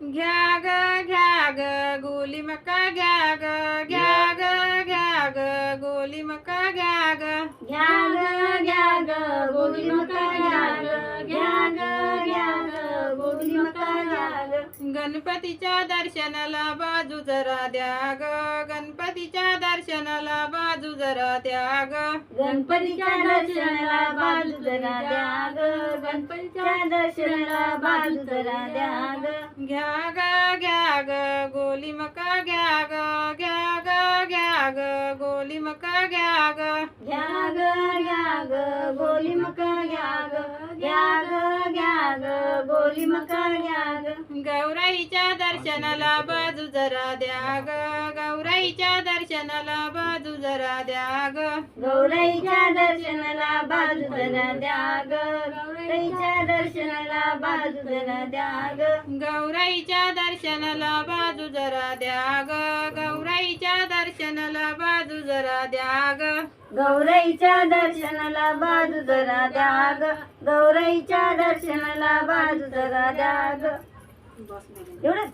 घ्या ग घ्या ग गोली मका घ्या ग घ्या ग घ्या ग गोली मका घ्या ग घ्या ग घ्या ग गोडी मका घ्या ग घ्या ग घ्या ग गोडी मका घ्या ग गणपतीच्या दर्शनाला बाजू जरा द्या ग गणपतीच्या दर्शनाला बाजू जरा द्या ग गणपतीच्या दर्शनाला बाजू जरा द्या. गणपतीच्या दर्शनाला बाजू जरा द्या ग घ्या ग घ्या ग गोली मका घ्या ग घ्या ग घ्या ग गोली मका घ्या ग घ्या ग घ्या ग गोली मका घ्या ग घ्या ग घ्या ग गोली मका घ्या ग गौराईच्या दर्शनाला बाजू जरा द्या ग गौराईच्या दर्शनाला बाजू जरा द्या ग गौराईच्या दर्शनाला बाजू जरा द्या ग गौराईच्या दर्शनाला बाजू जरा द्या ग गौराईच्या दर्शनाला बाजू जरा द्या ग गौराईच्या दर्शनाला बाजू जरा द्या ग गौराईच्या दर्शनाला बाजू जरा द्या ग गौराईच्या दर्शनाला बाजू जरा द्या ग एवढंच.